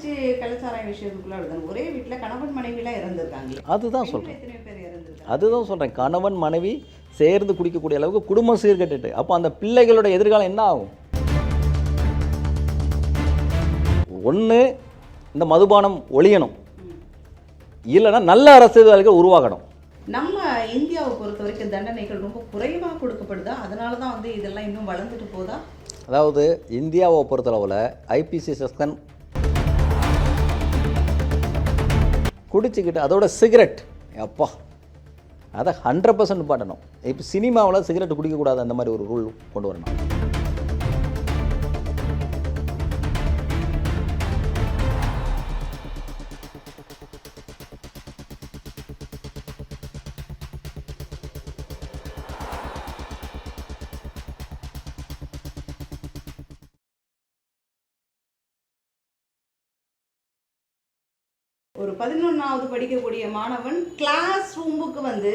திருச்சி கள்ளச்சாராய விஷயத்துக்குள்ள ஒரே வீட்டுல கணவன் மனைவிலாம் இறந்துருக்காங்க. அதுதான் சொல்கிறேன் அதுதான் சொல்கிறேன் கணவன் மனைவி சேர்ந்து குடிக்கக்கூடிய அளவுக்கு குடும்பம் சீர்கட்டுட்டு. அப்போ அந்த பிள்ளைகளோட எதிர்காலம் என்ன ஆகும்? ஒன்று இந்த மதுபானம் ஒழியணும். இல்லைன்னா நல்ல அரசியல்வாதிகள் உருவாகணும். நம்ம இந்தியாவை பொறுத்த வரைக்கும் தண்டனைகள் ரொம்ப குறைவா கொடுக்கப்படுதா? அதனால தான் வந்து இதெல்லாம் இன்னும் வளர்ந்துட்டு போதா? அதாவது இந்தியாவை பொறுத்தளவில் ஐபிசி செக்ஷன் குடிச்சிக்கிட்டு அதோட சிகரெட். அப்பா அதை ஹண்ட்ரட் பர்சன்ட் பண்ணணும். இப்போ சினிமாவில் சிகரெட் குடிக்கக்கூடாது அந்த மாதிரி ஒரு ரூல் கொண்டு வரணும். ஒரு பதினொன்னாவது படிக்கக்கூடிய மாணவன் கிளாஸ் ரூமுக்கு வந்து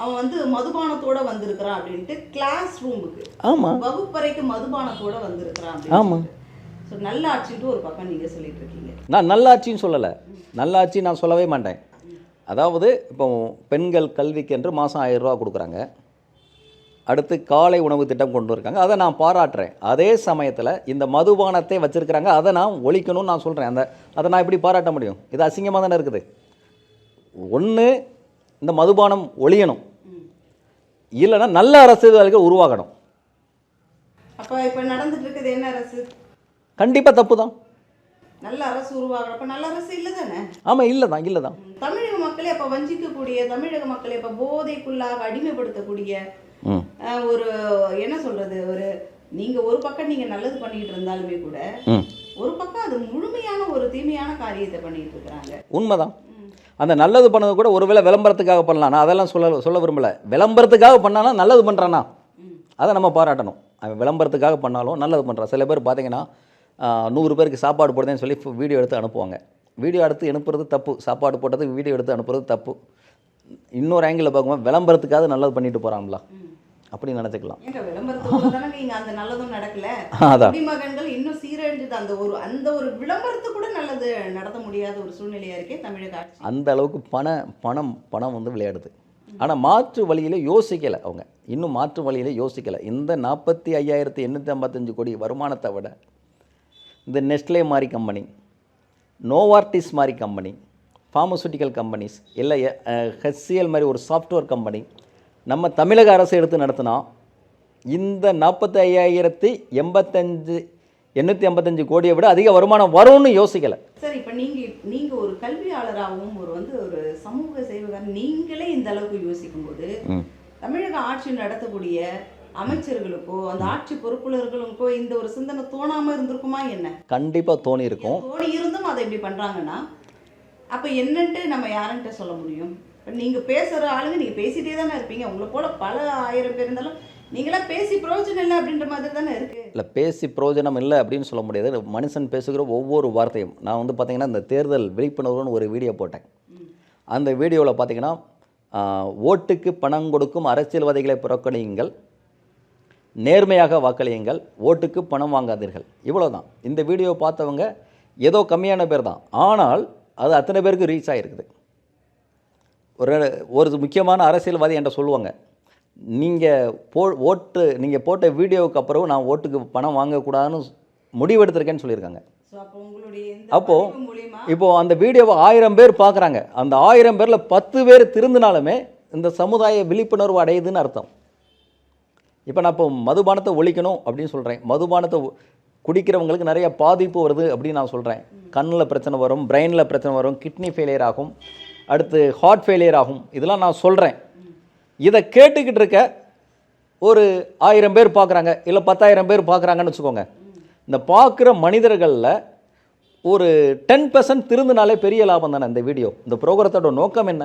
அவன் வந்து மதுபானத்தோட வந்திருக்கிறான் அப்படின்ட்டு கிளாஸ் ரூமுக்கு ஆமாம் வகுப்பறைக்கு மதுபானத்தோட வந்திருக்கிறான் ஆமா. ஸோ நல்ல ஆட்சிட்டு ஒரு பக்கம் நீங்க சொல்லிட்டு இருக்கீங்க நான் நல்லாட்சின்னு சொல்லலை. நல்லாட்சி நான் சொல்லவே மாட்டேன். அதாவது இப்போ பெண்கள் கல்விக்கு என்று மாதம் ஆயிரம் ரூபா கொடுக்குறாங்க. அடுத்து காலை உணவு திட்டம் கொண்டு இருக்காங்க அதை நான் பாராட்டுறேன். அதே சமயத்தில் இந்த மதுபானத்தை வச்சுருக்கிறாங்க. அதை நான் ஒழிக்கணும்னு நான் சொல்கிறேன் அந்த அதை நான் எப்படி பாராட்ட முடியும்? இது அசிங்கமாக தானே இருக்குது. ஒன்று இந்த மதுபானம் ஒழியணும். இல்லைன்னா நல்ல அரசியல்வாதிகள் உருவாகணும். அப்ப இப்ப நடந்துட்டு இருக்குது என்ன அரசு? கண்டிப்பாக தப்பு தான். நல்ல அரசு உருவாகிறப்ப நல்ல அரசு இல்லை தானே? ஆமாம் இல்லை தான் இல்லை தான். தமிழக மக்களை அப்ப வஞ்சிக்கக்கூடிய தமிழக மக்களை அப்ப போதைக்குள்ளாக அடிமைப்படுத்தக்கூடிய ஒரு என்ன சொல்றது ஒரு நீங்க ஒரு பக்கம் நீங்க நல்லது பண்ணிட்டு இருந்தாலுமே கூட ஒரு பக்கம் அது முழுமையான ஒரு தீமையான காரியத்தை பண்ணிட்டு இருக்கிறாங்க. உண்மைதான். அந்த நல்லது பண்ணது கூட ஒருவேளை விளம்பரத்துக்காக பண்ணலாம். நான் அதெல்லாம் சொல்ல சொல்ல விரும்பல. விளம்பரத்துக்காக பண்ணானா நல்லது பண்ணுறானா அதை நம்ம பாராட்டணும். அவன் விளம்பரத்துக்காக பண்ணாலும் நல்லது பண்ணுறான் சில பேர் பார்த்தீங்கன்னா நூறு பேருக்கு சாப்பாடு போடுதேன்னு சொல்லி வீடியோ எடுத்து அனுப்புவாங்க. வீடியோ எடுத்து அனுப்புறது தப்பு. சாப்பாடு போட்டதுக்கு வீடியோ எடுத்து அனுப்புறது தப்பு. இன்னொரு ஆங்கிளில் பார்க்கும்போது விளம்பரத்துக்காக நல்லது பண்ணிட்டு போகிறாங்களா அப்படி நடக்கல? அதான். இன்னும் சீரழிஞ்சது. அந்த ஒரு அந்த ஒரு விளம்பரத்துக்கு கூட நல்லது நடத்த முடியாத ஒரு சூழ்நிலையா இருக்கே தமிழக அந்த அளவுக்கு பண பணம் பணம் வந்து விளையாடுது. ஆனால் மாற்று வழியில் யோசிக்கலை அவங்க. இன்னும் மாற்று வழியில் யோசிக்கலை. இந்த நாற்பத்தி ஐயாயிரத்தி எண்ணூற்றி ஐம்பத்தஞ்சு கோடி வருமானத்தை விட இந்த நெஸ்ட்லே மாதிரி கம்பெனி நோவார்டிஸ் மாதிரி கம்பெனி ஃபார்மசூட்டிக்கல் கம்பெனிஸ் இல்லை ஹெச்சிஎல் மாதிரி ஒரு சாஃப்ட்வேர் கம்பெனி நம்ம தமிழக அரசு எடுத்து நடத்தினா இந்த நாற்பத்தி ஐயாயிரத்தி எண்பத்தஞ்சு எண்ணூற்றி ஐம்பத்தஞ்சு கோடியை விட அதிக வருமானம் வரும்னு யோசிக்கலை. சரி இப்ப நீங்க நீங்க ஒரு கல்வியாளராகவும் ஒரு வந்து ஒரு சமூக சேவகர் நீங்களே இந்த அளவுக்கு யோசிக்கும் போது ம். தமிழக ஆட்சி நடத்தக்கூடிய அமைச்சர்களுக்கோ அந்த ஆட்சி பொறுப்புலர்களுக்கோ இந்த ஒரு சிந்தனை தோணாம இருந்திருக்குமா என்ன? கண்டிப்பாக தோணி இருக்கும் தோணி இருந்தும் அதை இப்படி பண்றாங்கன்னா அப்ப என்னன்ட்டு நம்ம யாருன்ட்டு சொல்ல முடியும்? இப்ப நீங்க பேசுற ஆளுங்க நீங்க பேசிட்டே தானே இருப்பீங்க. உங்களை போல பல ஆயிரம் பேர் இருந்தாலும் நீங்களா பேசி பிரயோஜனம் இல்லை அப்படின்ற மாதிரி தானே இருக்கு. இல்லை பேசி பிரயோஜனம் இல்லை அப்படின்னு சொல்ல முடியாது. மனுஷன் பேசுகிற ஒவ்வொரு வார்த்தையும். நான் வந்து பார்த்தீங்கன்னா இந்த தேர்தல் விழிப்புணர்வுன்னு ஒரு வீடியோ போட்டேன். அந்த வீடியோவில் பார்த்தீங்கன்னா ஓட்டுக்கு பணம் கொடுக்கும் அரசியல்வாதிகளை புறக்கணியுங்கள். நேர்மையாக வாக்களியுங்கள். ஓட்டுக்கு பணம் வாங்காதீர்கள். இவ்வளவுதான். இந்த வீடியோ பார்த்தவங்க ஏதோ கம்மியான பேர் தான். ஆனால் அது அத்தனை பேருக்கு ரீச் ஆகிருக்குது ஒரு ஒரு முக்கியமான அரசியல்வாதி என்கிட்ட சொல்லுவாங்க நீங்கள் போ ஓட்டு நீங்கள் போட்ட வீடியோவுக்கு அப்புறம் நான் ஓட்டுக்கு பணம் வாங்கக்கூடாதுன்னு முடிவெடுத்திருக்கேன்னு சொல்லியிருக்காங்க. ஸோ அப்போ உங்களுடைய இந்த அப்போ பதிவு மூலியமா இப்போது அந்த வீடியோவை ஆயிரம் பேர் பார்க்குறாங்க. அந்த ஆயிரம் பேரில் பத்து பேர் திருந்தினாலுமே இந்த சமுதாய விழிப்புணர்வு அடையுதுன்னு அர்த்தம். இப்போ நான் இப்போ மதுபானத்தை ஒழிக்கணும் அப்படின்னு சொல்கிறேன் மதுபானத்தை குடிக்கிறவங்களுக்கு நிறைய பாதிப்பு வருது அப்படின்னு நான் சொல்கிறேன் கண்ணில் பிரச்சனை வரும் பிரெயினில் பிரச்சனை வரும் கிட்னி ஃபெயிலியர் ஆகும். அடுத்து ஹார்ட் ஃபெயிலியர் ஆகும். இதெல்லாம் நான் சொல்கிறேன் இதை கேட்டுக்கிட்டு இருக்க ஒரு ஆயிரம் பேர் பார்க்குறாங்க இல்லை பத்தாயிரம் பேர் பார்க்குறாங்கன்னு வச்சுக்கோங்க. இந்த பார்க்குற மனிதர்களில் ஒரு டென் பர்சன்ட் திருந்தினாலே பெரிய லாபம் தானே இந்த வீடியோ இந்த ப்ரோக்ராத்தோட நோக்கம் என்ன?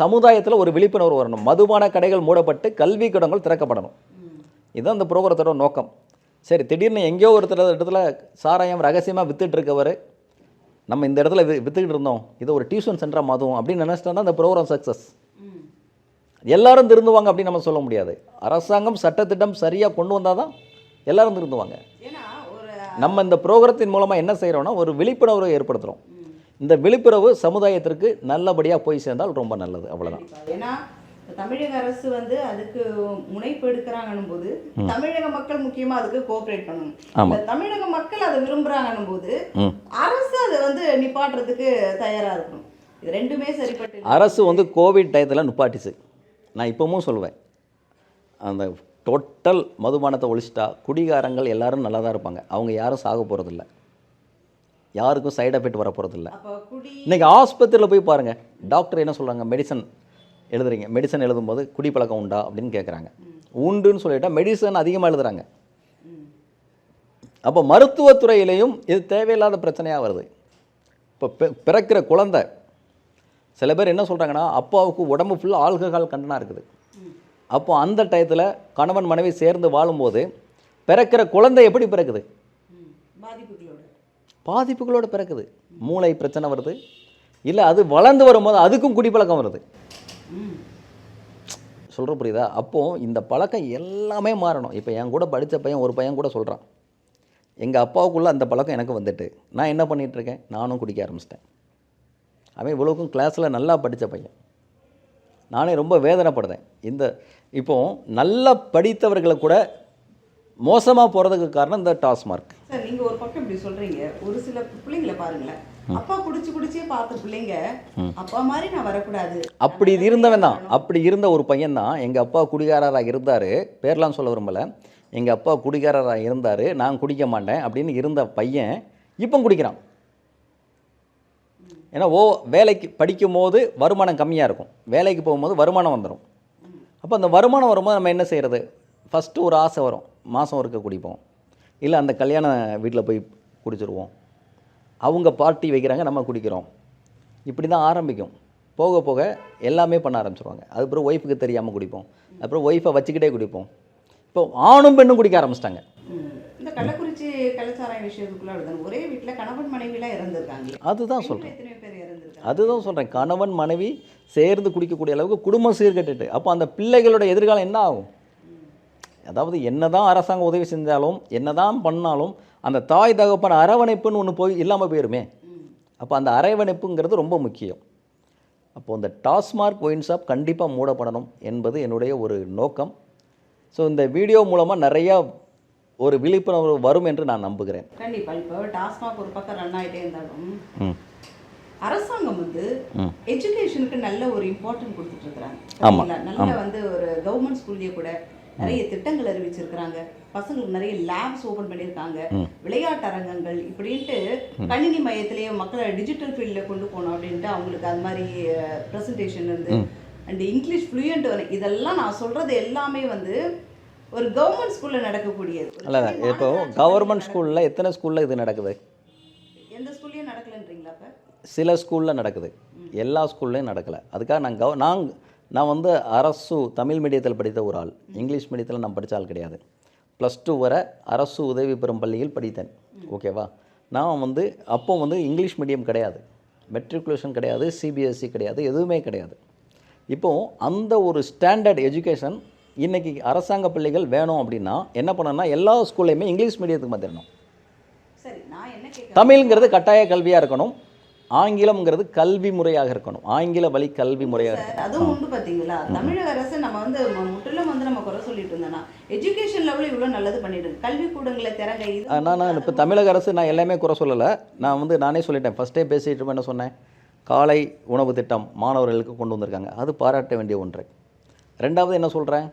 சமுதாயத்தில் ஒரு விழிப்புணர்வு வரணும். மதுபான கடைகள் மூடப்பட்டு கல்வி கூடங்கள் திறக்கப்படணும். இதுதான் இந்த ப்ரோக்ராத்தோட நோக்கம். சரி திடீர்னு எங்கேயோ ஒருத்தர் இடத்துல சாராயம் ரகசியமாக வித்துட்டு இருக்கவர் நம்ம இந்த இடத்துல வித்துக்கிட்டு இருந்தோம். இதை ஒரு டியூஷன் சென்டராக மாதுவோம் அப்படின்னு நினச்சிட்டோம்னா இந்த ப்ரோக்ராம் சக்ஸஸ். எல்லாரும் திருந்துவாங்க அப்படின்னு நம்ம சொல்ல முடியாது. அரசாங்கம் சட்டத்திட்டம் சரியாக கொண்டு வந்தால் தான் எல்லாரும் திருந்துவாங்க. நம்ம இந்த ப்ரோக்ரத்தின் மூலமாக என்ன செய்கிறோம்னா ஒரு விழிப்புணர்வை ஏற்படுத்துகிறோம். இந்த விழிப்புணர்வு சமுதாயத்திற்கு நல்லபடியாக போய் சேர்ந்தால் ரொம்ப நல்லது. அவ்வளோதான் தமிழக அரசு வந்து அதுக்கு முனைப்பு எடுக்கிறாங்கன்னும் போது தமிழக மக்கள் முக்கியமா அதுக்கு கோஆபரேட் பண்ணணும். தமிழக மக்கள் அதை விரும்புறாங்கன்னும் போது. அரசு அதை வந்து நிப்பாட்டுறதுக்கு தயாரா இருக்கணும். இது ரெண்டுமே சரிப்பட்டு. அரசு வந்து கோவிட் டயத்தில் நிப்பாட்டிச்சு. நான் இப்போவும் சொல்லுவேன் அந்த டோட்டல் மதுபானத்தை ஒழிச்சிட்டா குடிகாரங்கள் எல்லாரும் நல்லா தான் இருப்பாங்க. அவங்க யாரும் சாக போகிறதில்ல யாருக்கும் சைடு எஃபெக்ட் வர போகிறதில்ல இன்றைக்கி ஆஸ்பத்திரியில் போய் பாருங்கள் டாக்டர் என்ன சொல்கிறாங்க மெடிசன் எழுதுறீங்க. மெடிசன் எழுதும்போது குடிப்பழக்கம் உண்டா அப்படின்னு கேட்குறாங்க உண்டுன்னு சொல்லிட்டா மெடிசன் அதிகமாக எழுதுறாங்க. அப்போ மருத்துவத்துறையிலையும் இது தேவையில்லாத பிரச்சனையாக வருது. இப்போ பிறக்கிற குழந்தை சில பேர் என்ன சொல்கிறாங்கன்னா அப்பாவுக்கு உடம்பு ஃபுல்லாக ஆல்கஹால் கண்டனாக இருக்குது. அப்போ அந்த டயத்தில் கணவன் மனைவி சேர்ந்து வாழும்போது பிறக்கிற குழந்தை எப்படி பிறக்குது? பாதிப்புகளோடு பிறக்குது. மூளை பிரச்சனை வருது. இல்லை அது வளர்ந்து வரும்போது அதுக்கும் குடிப்பழக்கம் வருது. சொல்கிற புரியுதா? அப்போது இந்த பழக்கம் எல்லாமே மாறணும். இப்போ என் கூட படித்த பையன் ஒரு பையன் கூட சொல்கிறான் எங்கள் அப்பாவுக்குள்ளே அந்த பழக்கம் எனக்கு வந்துட்டு. நான் என்ன பண்ணிகிட்ருக்கேன் நானும் குடிக்க ஆரம்பிச்சிட்டேன். அவன் இவ்வளோக்கும் கிளாஸில் நல்லா படித்த பையன். நானே ரொம்ப வேதனைப்படுறேன். இந்த இப்போ நல்லா படித்தவர்களை கூட மோசமாக போகிறதுக்கு காரணம் இந்த டாஸ்மார்க். சார் நீங்கள் ஒரு பக்கம் இப்படி சொல்கிறீங்க ஒரு சில பிள்ளைங்களை பாருங்களேன். அப்பா குடிச்சு குடிச்சே பார்த்த பிள்ளைங்க அப்பா மாதிரி நான் வரக்கூடாது. அப்படி இருந்தவன் தான். அப்படி இருந்த ஒரு பையன் தான். எங்கள் அப்பா குடிகாரராக இருந்தார். பேர்லாம் சொல்ல விரும்பலை. எங்கள் அப்பா குடிகாரராக இருந்தார். நான் குடிக்க மாட்டேன் அப்படின்னு இருந்த பையன் இப்போ குடிக்கிறான். ஏன்னா ஓ வேலைக்கு படிக்கும் போது வருமானம் கம்மியாக இருக்கும். வேலைக்கு போகும்போது வருமானம் வந்துடும் அப்போ அந்த வருமானம் வரும்போது நம்ம என்ன செய்கிறது ஃபஸ்ட்டு ஒரு ஆசை வரும். மாதம் ஒருக்க குடிப்போம். இல்லை அந்த கல்யாண வீட்டில் போய் குடிச்சிருவோம். அவங்க பார்ட்டி வைக்கிறாங்க நம்ம குடிக்கிறோம். இப்படி தான் ஆரம்பிக்கும். போக போக எல்லாமே பண்ண ஆரம்பிச்சிருவாங்க. அதுக்கப்புறம் ஒய்ஃபுக்கு தெரியாமல் குடிப்போம். அப்புறம் ஒய்ஃபை வச்சுக்கிட்டே குடிப்போம். இப்போ ஆணும் பெண்ணும் குடிக்க ஆரம்பிச்சிட்டாங்க. இந்த கள்ளக்குறிச்சி விஷயத்துக்குள்ள ஒரே வீட்டுல கணவன் மனைவிலாம் இறந்துருக்காங்க அதுதான் சொல்கிறேன் அதுதான் சொல்கிறேன் கணவன் மனைவி சேர்ந்து குடிக்கக்கூடிய அளவுக்கு குடும்பம் சீர்கட்டுட்டு. அப்போ அந்த பிள்ளைகளோட எதிர்காலம் என்ன ஆகும்? அதாவது என்னதான் அரசாங்கம் உதவி செஞ்சாலும் என்னதான் பண்ணாலும் அந்த தாய் தகப்பன் அரவணைப்புன்னு ஒன்று போய் இல்லாமல் போயிருமே. அப்போ அந்த அரவணைப்புங்கிறது ரொம்ப முக்கியம். அப்போ இந்த டாஸ்மார்க் ஒயின் ஷாப் கண்டிப்பாக மூடப்படணும் என்பது என்னுடைய ஒரு நோக்கம். ஸோ இந்த வீடியோ மூலமாக நிறையா ஒரு விழிப்புணர்வு வரும் என்று நான் நம்புகிறேன். கண்டிப்பா. இப்போ டாஸ்மாக் ஒரு பக்கம் ரன் ஆயிட்டே இருந்தாலும் அரசாங்கம் வந்து. எஜுகேஷனுக்கு நல்ல ஒரு இம்பார்ட்டன்ட் கொடுத்துட்டு இருக்காங்க ஆமா, நல்ல வந்து ஒரு கவர்மெண்ட் ஸ்கூல்லயே கூட நிறைய திட்டங்கள் அறிவிச்சிருக்கிறாங்க. பசங்களுக்கு நிறைய லேப்ஸ் ஓபன் பண்ணியிருக்காங்க. விளையாட்டு அரங்கங்கள் இப்படின்ட்டு கணினி மையத்திலேயே மக்களை டிஜிட்டல் ஃபீல்டில் கொண்டு போகணும் அப்படின்ட்டு அவங்களுக்கு அது மாதிரி ப்ரெசன்டேஷன் இருந்து அண்ட் இங்கிலீஷ் ஃப்ளூயண்ட் இதெல்லாம் நான் சொல்றது எல்லாமே வந்து ஒரு கவர்மெண்ட் ஸ்கூல்ல நடக்கக்கூடியது. இல்லை இப்போ கவர்மெண்ட் ஸ்கூலில் எத்தனை ஸ்கூலில் இது நடக்குது? எந்த ஸ்கூல்லயும் நடக்கலன்றீங்களா அப்ப? சில ஸ்கூலில் நடக்குது. எல்லா ஸ்கூல்லையும் நடக்கலை. அதுக்காக நான் கவ நான் நான் வந்து அரசு தமிழ் மீடியத்தில் படித்த ஒரு ஆள். இங்கிலீஷ் மீடியத்தில் நான் படித்த ஆள் கிடையாது. ப்ளஸ் டூ வரை அரசு உதவி பெறும் பள்ளியில் படித்தேன். ஓகேவா? நான் வந்து அப்போ வந்து இங்கிலீஷ் மீடியம் கிடையாது. மெட்ரிகுலேஷன் கிடையாது சிபிஎஸ்சி கிடையாது எதுவுமே கிடையாது. இப்போ அந்த ஒரு ஸ்டாண்டர்ட் எஜுகேஷன் இன்றைக்கி அரசாங்க பள்ளிகள் வேணும் அப்படின்னா என்ன பண்ணணும்னா எல்லா ஸ்கூல்லையுமே இங்கிலீஷ் மீடியத்துக்கு மாற்றிடணும் தமிழ்ங்கிறது கட்டாய கல்வியாக இருக்கணும். ஆங்கிலம்ங்கிறது கல்வி முறையாக இருக்கணும். ஆங்கில வழி கல்வி முறையாக இருக்கணும். அதுவும் உண்டு பாத்தீங்களா? தமிழக அரசு நம்ம வந்து முற்றிலும் வந்து நம்ம குறை சொல்லிட்டு இருந்தோம்னா எஜுகேஷன் லெவலில் இவ்வளவு நல்லது பண்ணிட்டு இருக்கு. கல்வி கூடங்களை திறங்க நான் நான் இப்போ தமிழக அரசு நான் எல்லாமே குறை சொல்லலை. நான் வந்து நானே சொல்லிட்டேன். ஃபஸ்ட்டே பேசிட்டு என்ன சொன்னேன்? காலை உணவு திட்டம் மாணவர்களுக்கு கொண்டு வந்திருக்காங்க. அது பாராட்ட வேண்டிய ஒன்று. ரெண்டாவது என்ன சொல்கிறேன்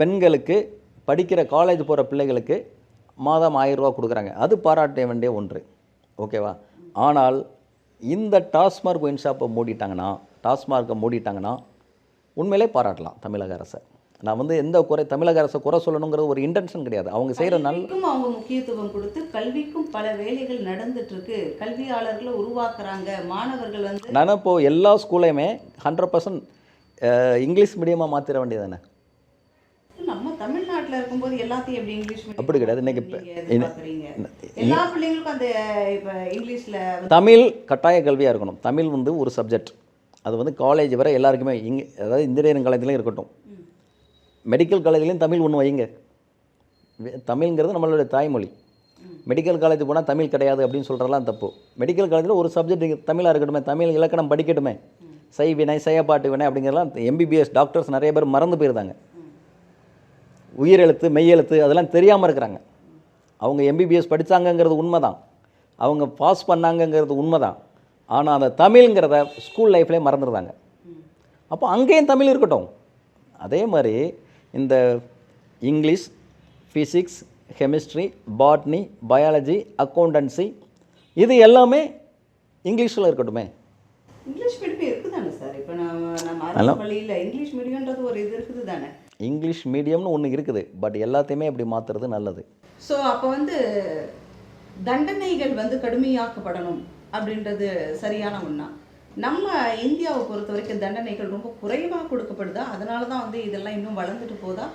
பெண்களுக்கு படிக்கிற காலேஜ் போகிற பிள்ளைகளுக்கு மாதம் ஆயிரம் ரூபாய் கொடுக்குறாங்க. அது பாராட்ட வேண்டிய ஒன்று. ஓகேவா? ஆனால் இந்த டாஸ்மார்க் ஒயின் ஷாப்பை மூடிட்டாங்கன்னா டாஸ்மார்க்கை மூடிட்டாங்கன்னா உண்மையிலே பாராட்டலாம் தமிழக அரசை. நான் வந்து எந்த குறை தமிழக அரசை குறை சொல்லணுங்கிறது ஒரு இன்டென்ஷன் கிடையாது. அவங்க செய்கிற நல்ல அவங்க முக்கியத்துவம் கொடுத்து கல்விக்கும் பல வேலைகள் நடந்துட்டு இருக்கு கல்வியாளர்களை உருவாக்குறாங்க. மாணவர்கள் வந்து நான் இப்போ எல்லா ஸ்கூல்லையுமே ஹண்ட்ரட் பர்சன்ட் இங்கிலீஷ் மீடியமாக மாற்றிட வேண்டியதானே நம்ம தமிழ்நாட்டுல இருக்கும்போது எல்லாத்தையும் எப்படி இங்கிலீஷ் அப்படி கிடையாது. இன்னைக்கு? எல்லா பிள்ளைங்களுக்கும் அந்த இப்ப இங்கிலீஷ்ல தமிழ் கட்டாய கல்வியாக இருக்கணும். தமிழ் வந்து ஒரு சப்ஜெக்ட் அது வந்து காலேஜ் வரை எல்லாருக்குமே இங்கே அதாவது இன்ஜினியரிங் காலேஜ்லையும் இருக்கட்டும். மெடிக்கல் காலேஜ்லேயும் தமிழ் ஒன்று வைங்க. தமிழ்ங்கிறது நம்மளுடைய தாய்மொழி. மெடிக்கல் காலேஜ் போனால் தமிழ் கிடையாது அப்படின்னு சொல்கிறதெல்லாம் தப்பு. மெடிக்கல் காலேஜில் ஒரு சப்ஜெக்ட் தமிழாக இருக்கட்டுமே தமிழ் இலக்கணம் படிக்கட்டுமே. செய் வினை செய்யப்பாட்டு வினை அப்படிங்கிறதெல்லாம் எம்பிபிஎஸ் டாக்டர்ஸ் நிறைய பேர் மறந்து போயிருந்தாங்க. உயிரெழுத்து மெய்யெழுத்து அதெல்லாம் தெரியாமல் இருக்கிறாங்க. அவங்க எம்பிபிஎஸ் படித்தாங்கங்கிறது உண்மை தான் அவங்க பாஸ் பண்ணாங்கங்கிறது உண்மை தான் ஆனால் அந்த தமிழ்ங்கிறத ஸ்கூல் லைஃப்லேயே மறந்துடுறாங்க. அப்போ அங்கேயும் தமிழ் இருக்கட்டும். அதே மாதிரி இந்த English physics chemistry botany biology accountancy இது எல்லாமே இங்கிலீஷில் இருக்கட்டுமே. இங்கிலீஷ் மீடியம் இருக்குது தானே சார்? இப்போ நம்ம நம்ம. அரசு பள்ளியில் இங்கிலீஷ் மீடியம்ன்றது ஒரு இது இருக்குது தானே இங்கிலீஷ் மீடியம்னு ஒன்று இருக்குது. பட் எல்லாத்தையுமே இப்படி மாற்றுறது நல்லது. ஸோ அப்போ வந்து தண்டனைகள் வந்து கடுமையாக்கப்படணும் அப்படின்றது சரியான ஒன்றா நம்ம இந்தியாவை பொறுத்த வரைக்கும் தண்டனைகள் ரொம்ப குறைவாக கொடுக்கப்படுதா? அதனால தான் வந்து இதெல்லாம் இன்னும் வளர்ந்துட்டு போதா?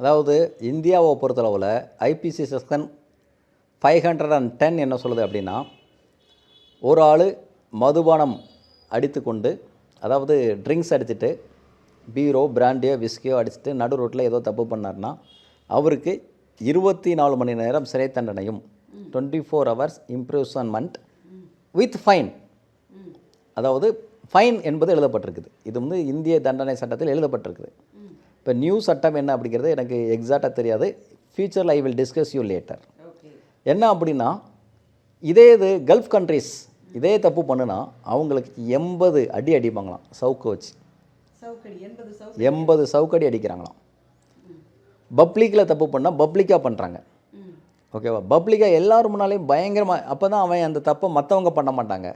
அதாவது இந்தியாவை பொறுத்தளவில் IPC section five hundred and ten என்ன சொல்லுது அப்படின்னா ஒரு ஆள் மதுபானம் அடித்துக்கொண்டு அதாவது ட்ரிங்க்ஸ் அடிச்சுட்டு பீரோ பிராண்டியோ விஸ்கியோ அடிச்சுட்டு நடு ரோட்டில் ஏதோ தப்பு பண்ணார்னா அவருக்கு இருபத்தி நாலு மணி நேரம் சிறை தண்டனையும் twenty four hours improvement with fine அதாவது ஃபைன் என்பது எழுதப்பட்டிருக்குது. இது வந்து இந்திய தண்டனை சட்டத்தில் எழுதப்பட்டிருக்குது. இப்போ நியூ சட்டம் என்ன அப்படிங்கிறது எனக்கு எக்ஸாக்டாக தெரியாது. ஃபியூச்சரில் I will discuss you later என்ன அப்படின்னா இதே இது கல்ஃப் கண்ட்ரீஸ் இதே தப்பு பண்ணுனா அவங்களுக்கு எண்பது அடி அடிப்பாங்களாம் சவுக்கு வச்சு. எண்பது சவுக்கடி. அடிக்கிறாங்களாம். பப்ளிக்கில் தப்பு பண்ணால் பப்ளிக்காக பண்ணுறாங்க ஓகேவா? பப்ளிக்காக எல்லாரும் முன்னாலேயும் பயங்கரமாக அப்போ தான் அவன் அந்த தப்பை மற்றவங்க பண்ண மாட்டாங்க.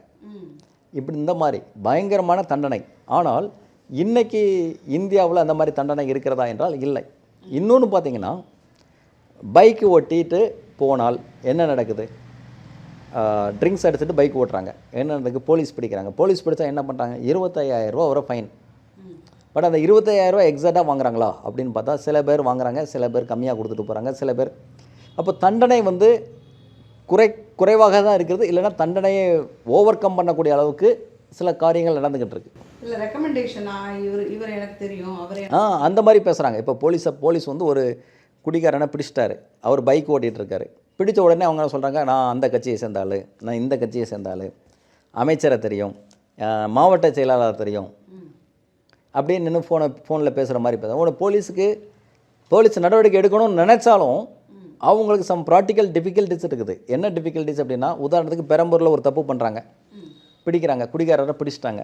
இப்படி இந்த மாதிரி பயங்கரமான தண்டனை. ஆனால் இன்னைக்கு இந்தியாவில் அந்த மாதிரி தண்டனை இருக்கிறதா என்றால் இல்லை. இன்னொன்று பார்த்தீங்கன்னா பைக்கு ஓட்டிட்டு போனால் என்ன நடக்குது? ட்ரிங்க்ஸ் எடுத்துகிட்டு பைக் ஓட்டுறாங்க. என்ன நடக்குது? போலீஸ் பிடிக்கிறாங்க. போலீஸ் பிடிச்சா என்ன பண்ணுறாங்க இருபத்தையாயிரரூவா வர ஃபைன் பட் அந்த இருபத்தையாயிரரூவா எக்ஸாக்டாக வாங்குறாங்களா? அப்படின்னு பார்த்தா சில பேர் வாங்குறாங்க சில பேர் கம்மியாக கொடுத்துட்டு போகிறாங்க சில பேர். அப்போ தண்டனை வந்து குறை குறைவாக தான் இருக்கிறது. இல்லைன்னா தண்டனையை ஓவர் கம் பண்ணக்கூடிய அளவுக்கு சில காரியங்கள் நடந்துக்கிட்டு இருக்கு. இல்லை ரெக்கமெண்டேஷனா இவர் இவர் எனக்கு தெரியும் அவர் ஆ அந்த மாதிரி பேசுகிறாங்க இப்போ போலீஸை போலீஸ் வந்து ஒரு குடிகாரனை பிடிச்சிட்டாரு. அவர் பைக் ஓட்டிகிட்டு இருக்காரு. பிடிச்ச உடனே அவங்க சொல்கிறாங்க நான் அந்த கட்சியை சேர்ந்த ஆளு நான் இந்த கட்சியை சேர்ந்த ஆளு. அமைச்சரை தெரியும் மாவட்ட செயலாளர் தெரியும் அப்படியே நின்று ஃபோனை ஃபோனில் பேசுகிற மாதிரி பேசுகிறேன் உன போலீஸுக்கு போலீஸ் நடவடிக்கை எடுக்கணும்னு நினச்சாலும் அவங்களுக்கு சம் ப்ராக்டிக்கல் டிஃபிகல்ட்டிஸ் இருக்குது. என்ன டிஃபிகல்ட்டிஸ் அப்படின்னா உதாரணத்துக்கு பெரம்பூரில் ஒரு தப்பு பண்ணுறாங்க பிடிக்கிறாங்க குடிகாரரை பிடிச்சிட்டாங்க.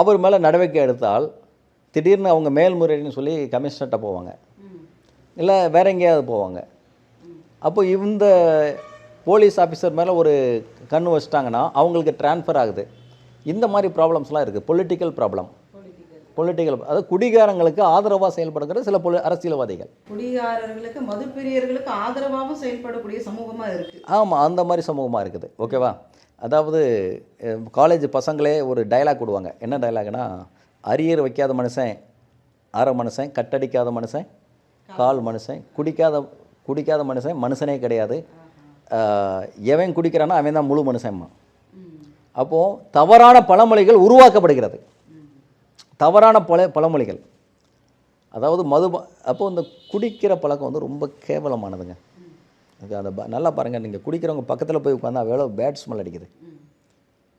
அவர் மேலே நடவடிக்கை எடுத்தால் திடீர்னு அவங்க மேல்முறையீடுன்னு சொல்லி கமிஷனர்கிட்ட போவாங்க. இல்லை வேற எங்கேயாவது போவாங்க. அப்போ இந்த போலீஸ் ஆஃபீஸர் மேலே ஒரு கண் வச்சிட்டாங்கன்னா அவங்களுக்கு ட்ரான்ஸ்ஃபர் ஆகுது. இந்த மாதிரி ப்ராப்ளம்ஸ்லாம் இருக்குது பொலிட்டிக்கல் ப்ராப்ளம் பொலிட்டிக்கல் அதாவது குடிகாரங்களுக்கு ஆதரவாக செயல்படுகிற சில பொலி அரசியல்வாதிகள். குடிகாரர்களுக்கு மதுப்பிரியர்களுக்கு ஆதரவாகவும் செயல்படக்கூடிய சமூகமா இருக்கு. ஆமாம் அந்த மாதிரி சமூகமாக இருக்குது. ஓகேவா அதாவது காலேஜ் பசங்களே ஒரு டயலாக் விடுவாங்க என்ன டயலாக்னா அரியர் வைக்காத மனுஷன் அரை மனுஷன் கட்டடிக்காத மனுஷன் கால் மனுஷன் குடிக்காத குடிக்காத மனுஷன் மனுஷனே கிடையாது. எவன் குடிக்கிறானோ அவன் தான் முழு மனுஷன்மா. அப்போது தவறான பழமொழிகள் உருவாக்கப்படுகிறது. தவறான பழ பழமொழிகள். அதாவது மது அப்போ இந்த குடிக்கிற பழக்கம் வந்து ரொம்ப கேவலமானதுங்க. அது அந்த ப- நல்லா பாருங்கள் நீங்கள் குடிக்கிறவங்க பக்கத்தில் போய் உட்காந்தா எவ்வளோ பேட் ஸ்மெல் அடிக்குது.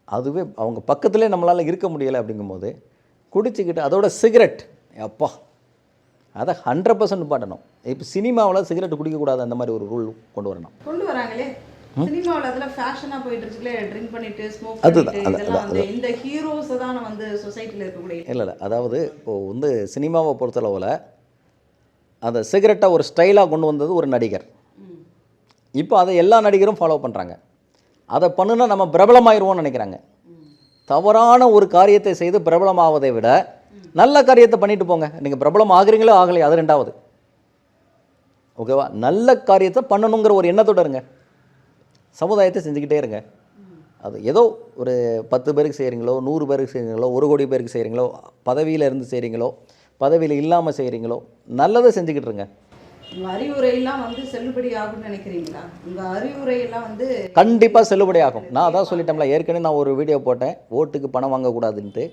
அதுவே அவங்க பக்கத்துலேயே நம்மளால் இருக்க முடியலை அப்படிங்கும்போது குடிச்சிக்கிட்டு அதோட சிகரெட் அப்பா அதை ஹண்ட்ரட் பர்சன்ட் பாட்டணும் இப்போ சினிமாவில் சிகரெட் குடிக்கக்கூடாது அந்த மாதிரி ஒரு ரூல் கொண்டு வரணும். கொண்டு வராங்களே. சினிமாவில் அதெல்லாம் ஃபேஷனாக போயிட்டு இருக்குல்ல ட்ரிங்க் பண்ணிட்டு ஸ்மோக் அதுதான், இதெல்லாம் வந்து இந்த ஹீரோஸை தான் வந்து சொசைட்டியில் இருக்கக்கூடிய இல்லை இல்லை அதாவது இப்போது வந்து சினிமாவை பொறுத்தளவில் அந்த சிகரெட்டை ஒரு ஸ்டைலாக கொண்டு வந்தது ஒரு நடிகர். இப்போ அதை எல்லா நடிகரும் ஃபாலோ பண்ணுறாங்க அதை பண்ணுனா நம்ம பிரபலமாயிருவோம்னு நினைக்கிறாங்க. தவறான ஒரு காரியத்தை செய்து பிரபலமாவதை விட நல்ல காரியத்தை பண்ணிட்டு போங்க. நீங்கள் பிரபலம் ஆகுறீங்களோ ஆகலையோ அது ரெண்டாவது. ஓகேவா? நல்ல காரியத்தை பண்ணணுங்கிற ஒரு எண்ணத்தோட இருங்க. சமுதாயத்தை செஞ்சுக்கிட்டே இருங்க. அது ஏதோ ஒரு பத்து பேருக்கு செய்கிறீங்களோ நூறு பேருக்கு செய்கிறீங்களோ ஒரு கோடி பேருக்கு செய்கிறீங்களோ பதவியில் இருந்து செய்கிறீங்களோ பதவியில் இல்லாமல் செய்கிறீங்களோ நல்லதை செஞ்சுக்கிட்டு இருங்க. அறிவுரையெல்லாம் வந்து செல்லுபடி ஆகும்னு நினைக்கிறீங்களா? உங்க அறிவுரையெல்லாம் வந்து கண்டிப்பாக செல்லுபடி ஆகும். நான் அதான் சொல்லிட்டேன்ல ஏற்கனவே நான் ஒரு வீடியோ போட்டேன் ஓட்டுக்கு பணம் வாங்கக்கூடாதுன்ட்டு.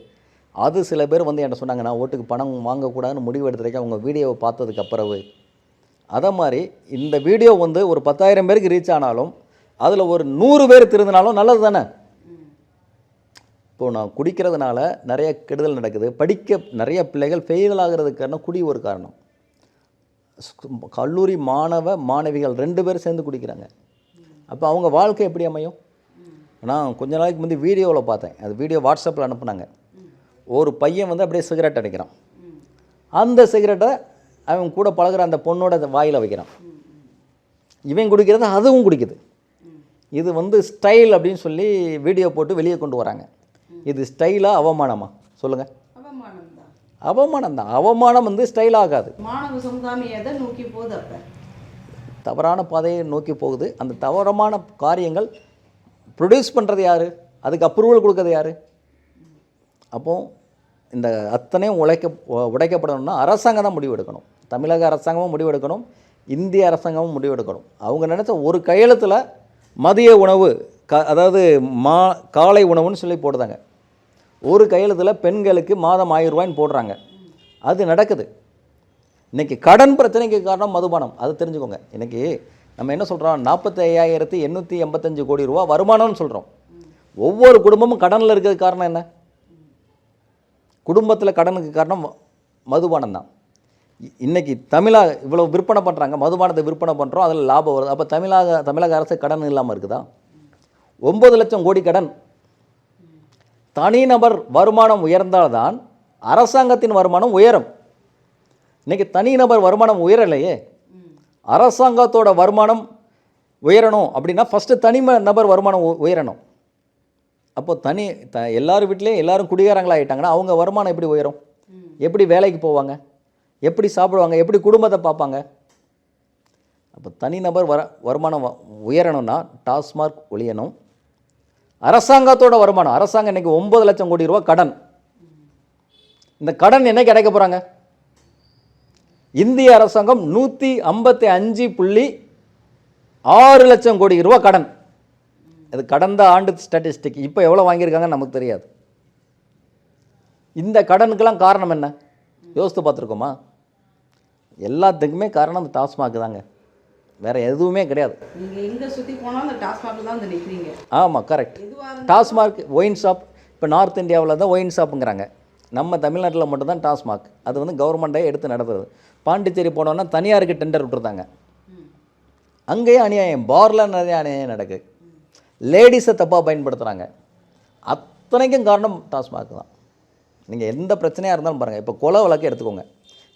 அது சில பேர் வந்து என்கிட்ட சொன்னாங்க நான் ஓட்டுக்கு பணம் வாங்கக்கூடாதுன்னு முடிவு எடுத்துருக்கேன் அவங்க வீடியோவை பார்த்ததுக்கு அப்புறவு. அதை மாதிரி இந்த வீடியோ வந்து ஒரு பத்தாயிரம் பேருக்கு ரீச் ஆனாலும் அதில் ஒரு நூறு பேர் திருந்தினாலும் நல்லது தானே? இப்போது நான் குடிக்கிறதுனால நிறைய கெடுதல் நடக்குது. படிக்க நிறைய பிள்ளைகள் ஃபெயில் ஆகிறதுக்கான குடி ஒரு காரணம். கல்லூரி மாணவ மாணவிகள் ரெண்டு பேரும் சேர்ந்து குடிக்கிறாங்க. அப்போ அவங்க வாழ்க்கை எப்படி அமையும்? நான் கொஞ்ச நாளைக்கு முந்தி வீடியோவில் பார்த்தேன். அது வீடியோ வாட்ஸ்அப்பில் அனுப்புனாங்க. ஒரு பையன் வந்து அப்படியே சிகரெட் அடிக்கிறான். அந்த சிகரெட்டை அவன் கூட பழகுற அந்த பொண்ணோட வாயில் வைக்கிறான். இவன் குடிக்கிறது அதுவும் குடிக்குது. இது வந்து ஸ்டைல் அப்படின்னு சொல்லி வீடியோ போட்டு வெளியே கொண்டு வராங்க. இது ஸ்டைலா அவமானமா? சொல்லுங்கள் அவமானம் தான் அவமானம் வந்து ஸ்டைல் ஆகாது. மாணவ சமுதாயம் எதை நோக்கி போகுது அப்ப? தவறான பாதையை நோக்கி போகுது. அந்த தவறமான காரியங்கள் ப்ரொடியூஸ் பண்ணுறது யார்? அதுக்கு அப்ரூவல் கொடுக்கறது யார்? அப்போ இந்த அத்தனையும் உழைக்க உடைக்கப்படணும்னா அரசாங்கம் தான் முடிவெடுக்கணும் தமிழக அரசாங்கமும் முடிவெடுக்கணும் இந்திய அரசாங்கமும் முடிவெடுக்கணும் அவங்க நினச்ச ஒரு கையெழுத்தில் மதிய உணவு க அதாவது மா காலை உணவுன்னு சொல்லி போடுதாங்க ஒரு கையெழுத்தில் பெண்களுக்கு மாதம் ஆயிரம் ரூபாய்ன்னு போடுறாங்க. அது நடக்குது. இன்றைக்கி கடன் பிரச்சனைக்கு காரணம் மதுபானம். அது தெரிஞ்சுக்கோங்க. இன்றைக்கி நம்ம என்ன சொல்கிறோம் நாற்பத்தி ஐயாயிரத்தி எண்ணூற்றி எண்பத்தஞ்சு கோடி ரூபா வருமானம்னு சொல்கிறோம் ஒவ்வொரு குடும்பமும் கடனில் இருக்கிறது காரணம் என்ன? குடும்பத்தில் கடனுக்கு காரணம் மதுபானம் தான் இ- தமிழாக இவ்வளோ விற்பனை பண்ணுறாங்க மதுபானத்தை விற்பனை பண்ணுறோம் அதில் லாபம் வருது. அப்போ தமிழக தமிழக அரசு கடன் இல்லாமல் இருக்குதா? ஒம்பது லட்சம் கோடி கடன். தனிநபர் வருமானம் உயர்ந்தால்தான் அரசாங்கத்தின் வருமானம் உயரும். இன்றைக்கி தனிநபர் வருமானம் உயரலையே. அரசாங்கத்தோட வருமானம் உயரணும் அப்படின்னா ஃபஸ்ட்டு தனி நபர் வருமானம் உயரணும். அப்போது தனி த எல்லார் வீட்லேயும் எல்லாரும் குடிகாரங்களாக ஆகிட்டாங்கன்னா அவங்க வருமானம் எப்படி உயரும்? எப்படி வேலைக்கு போவாங்க? எப்படி சாப்பிடுவாங்க எப்படி குடும்பத்தை பார்ப்பாங்க? அப்போ தனிநபர் வர வருமானம் வ- உயரணும்னா டாஸ்மார்க் ஒழியணும். அரசாங்கத்தோட வருமானம் அரசாங்கம் இன்னைக்கு ஒம்பது லட்சம் கோடி ரூபா கடன். இந்த கடன் என்னைக்கு கிடைக்க போகிறாங்க இந்திய அரசாங்கம் நூற்றி ஐம்பத்தி அஞ்சு புள்ளி ஆறு லட்சம் கோடி ரூபா கடன். அது கடந்த ஆண்டு ஸ்டாட்டிஸ்டிக் இப்போ எவ்வளோ வாங்கியிருக்காங்கன்னு நமக்கு தெரியாது. இந்த கடனுக்கெல்லாம் காரணம் என்ன? யோசித்து பார்த்துருக்கோமா? எல்லாத்துக்குமே காரணம் அந்த டாஸ்மாக் தாங்க. வேற எதுவுமே கிடையாது. நீங்க எங்க சுத்தி போனாலும் அந்த டாஸ்மாக்ல தான் வந்து நிக்கிறீங்க. ஆமாம் கரெக்ட் டாஸ்மாக் ஒயின் ஷாப் இப்போ நார்த் இந்தியாவில் தான் ஒயின் ஷாப்புங்கிறாங்க நம்ம தமிழ்நாட்டில் மட்டும்தான் டாஸ்மாக். அது வந்து கவர்மெண்ட்டே எடுத்து நடத்துறது. பாண்டிச்சேரி போனோன்னா தனியாருக்கு டெண்டர் விட்டுருந்தாங்க. அங்கேயே அநியாயம் பாரில் நிறைய அநியாயம் நடக்குது லேடிஸை தப்பாக பயன்படுத்துகிறாங்க அத்தனைக்கும் காரணம் டாஸ்மாக் தான். நீங்கள் எந்த பிரச்சனையாக இருந்தாலும் பாருங்கள் இப்போ கொலை வழக்கு எடுத்துக்கோங்க.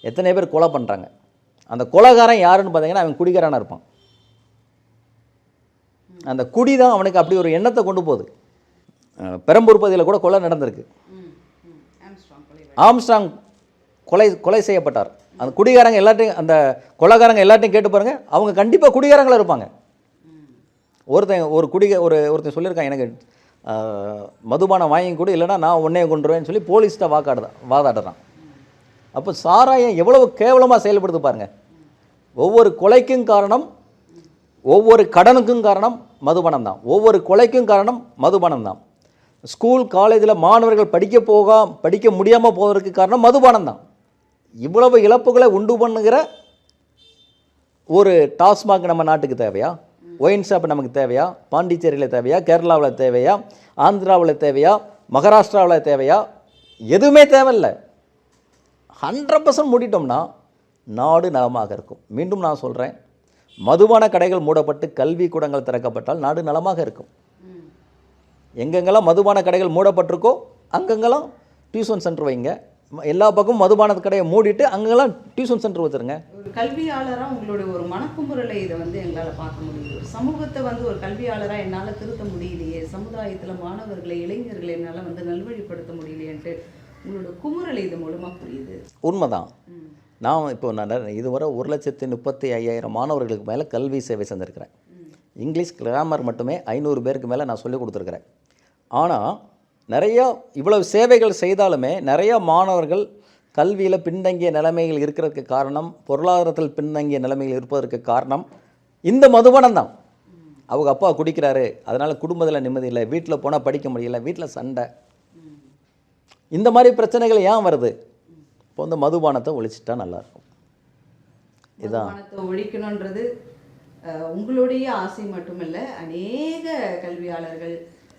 எத்தனை பேர் கொலை பண்ணுறாங்க அந்த கொலைகாரன் யாருன்னு பார்த்தீங்கன்னா அவன் குடிகாரனாக இருப்பான். அந்த குடி தான் அவனுக்கு அப்படி ஒரு எண்ணத்தை கொண்டு போகுது. பெரம்பூர் பகுதியில் கூட கொலை நடந்திருக்கு. ஆம்ஸ்ட்ராங் கொலை ஆம்ஸ்டாங் கொலை கொலை செய்யப்பட்டார். அந்த குடிகாரங்க எல்லாத்தையும் அந்த கொலைகாரங்க எல்லாத்தையும் கேட்டு பாருங்கள் அவங்க கண்டிப்பாக குடிகாரங்களாக இருப்பாங்க. ஒருத்தன் ஒரு குடிக ஒரு ஒருத்தன் சொல்லியிருக்கான் எனக்கு மதுபானம் வாங்கி கொடு இல்லைனா நான் உன்னைய கொண்டுருவேன்னு சொல்லி போலீஸ்கிட்ட வாக்காடுதான் வாதாடுறான். அப்போ சாராயம் எவ்வளவு கேவலமாக செயல்படுது பாருங்கள் ஒவ்வொரு கொலைக்கும் காரணம் ஒவ்வொரு கடனுக்கும் காரணம் மதுபானம் தான் ஒவ்வொரு கொலைக்கும் காரணம் மதுபானம் தான் ஸ்கூல் காலேஜில் மாணவர்கள் படிக்க போக படிக்க முடியாமல் போவதற்கு காரணம் மதுபானம் தான் இவ்வளவு இழப்புகளை உண்டு பண்ணுகிற ஒரு டாஸ்மாக் நம்ம நாட்டுக்கு தேவையா? ஒயின் ஷாப் நமக்கு தேவையா? பாண்டிச்சேரியில் தேவையா? கேரளாவில் தேவையா? ஆந்திராவில் தேவையா? மகாராஷ்டிராவில் தேவையா? எதுவுமே தேவையில்லை. ஹண்ட்ரட் பர்சன்ட் மூடிட்டோம்னா நாடு நலமாக இருக்கும். மீண்டும் நான் சொல்கிறேன் மதுபான கடைகள் மூடப்பட்டு கல்வி கூடங்கள் திறக்கப்பட்டால் நாடு நலமாக இருக்கும். எங்கெங்கெல்லாம் மதுபான கடைகள் மூடப்பட்டிருக்கோ அங்கங்கெல்லாம் டியூஷன் சென்டர் வைங்க. எல்லா பக்கமும் மதுபான கடையை மூடிட்டு அங்கெல்லாம் டியூஷன் சென்டர் வச்சுருங்க. ஒரு கல்வியாளராக உங்களுடைய ஒரு மனக்குமுறலை இதை வந்து எங்களால் பார்க்க முடியுது. ஒரு சமூகத்தை வந்து ஒரு கல்வியாளராக என்னால் திருத்த முடியலையே சமுதாயத்தில் மாணவர்களை இளைஞர்களை என்னால் வந்து நல்வழிப்படுத்த முடியலையேன்ட்டு உங்களோட குமுறல் இது மூலமா புரியுது. உண்மைதான். நான் இப்போ நான் இதுவரை ஒரு லட்சத்தி முப்பத்தி ஐயாயிரம் மாணவர்களுக்கு மேலே கல்வி சேவை செஞ்சுருக்கிறேன். இங்கிலீஷ் கிராமர் மட்டுமே ஐநூறு பேருக்கு மேலே நான் சொல்லிக் கொடுத்துருக்குறேன். ஆனால் நிறையா இவ்வளவு சேவைகள் செய்தாலுமே நிறையா மாணவர்கள் கல்வியில் பின்தங்கிய நிலைமைகள் இருக்கிறதுக்கு காரணம் பொருளாதாரத்தில் பின்தங்கிய நிலைமைகள் இருப்பதற்கு காரணம் இந்த மதுபானம் தான். அவங்க அப்பா குடிக்கிறாரு. அதனால் குடும்பத்தில் நிம்மதி இல்லை. வீட்டில் போனால் படிக்க முடியல. வீட்டில் சண்டை. இந்த மாதிரி பிரச்சனைகள் ஏன் வருது? இப்போ வந்து மதுபானத்தை ஒழிச்சிட்டா நல்லாயிருக்கும். இதான். ஒழிக்கணுன்றது உங்களுடைய ஆசை மட்டுமல்ல அநேக கல்வியாளர்கள்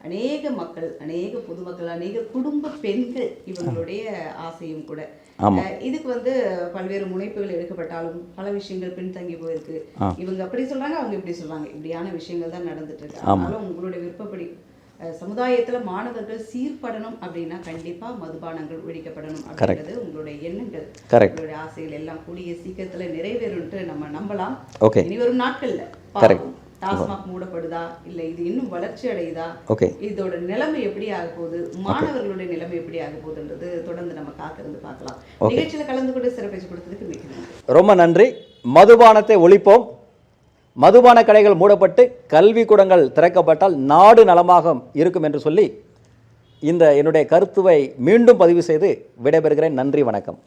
அநேக மக்கள் அநேக பொதுமக்கள் அநேக குடும்ப பெண்கள் இவங்களுடைய ஆசையும் கூட. இதுக்கு வந்து பல்வேறு முனைப்புகள் எடுக்கப்பட்டாலும் பல விஷயங்கள் பின்தங்கி போயிருக்கு. இவங்க அப்படி சொல்றாங்க அவங்க இப்படி சொல்றாங்க. இப்படியான விஷயங்கள் தான் நடந்துட்டு இருக்கு. அதனால உங்களுடைய விருப்பப்படி சமுதாயத்துல மாணவர்கள் சீர்படணும் அப்படின்னா கண்டிப்பா மதுபானங்கள் ஒழிக்கப்படணும் அப்படின்றது உங்களுடைய எண்ணங்கள். உங்களுடைய ஆசைகள் எல்லாம் கூடிய சீக்கிரத்துல நிறைவேறும்ட்டு நம்ம நம்பலாம். இனி வரும் நாட்கள்ல டாஸ்மாக் மூடப்படுதா? இல்ல இது இன்னும் வளர்ச்சி அடையுதா? ஓகே இதோட நிலைமை எப்படி ஆக போகுது? மாணவர்களுடைய நிலைமை எப்படி ஆக போகுதுன்றது தொடர்ந்து நம்ம காத்திருந்து பார்க்கலாம். நிகழ்ச்சியில கலந்து கொண்டு சிறப்பிச்சு கொடுத்ததுக்கு மிக ரொம்ப நன்றி. மதுபானத்தை ஒழிப்போம். மதுபான கடைகள் மூடப்பட்டு கல்விக்கூடங்கள் திறக்கப்பட்டால் நாடு நலமாக இருக்கும் என்று சொல்லி இந்த என்னுடைய கருத்துவை மீண்டும் பதிவு செய்து விடைபெறுகிறேன். நன்றி வணக்கம்.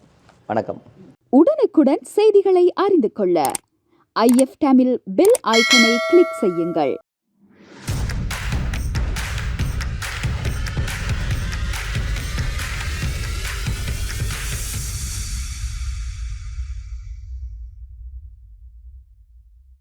வணக்கம். உடனுக்குடன் செய்திகளை அறிந்து கொள்ள ஐஎஃப் தமிழ் பெல் ஐக்கனை கிளிக் செய்யுங்கள்.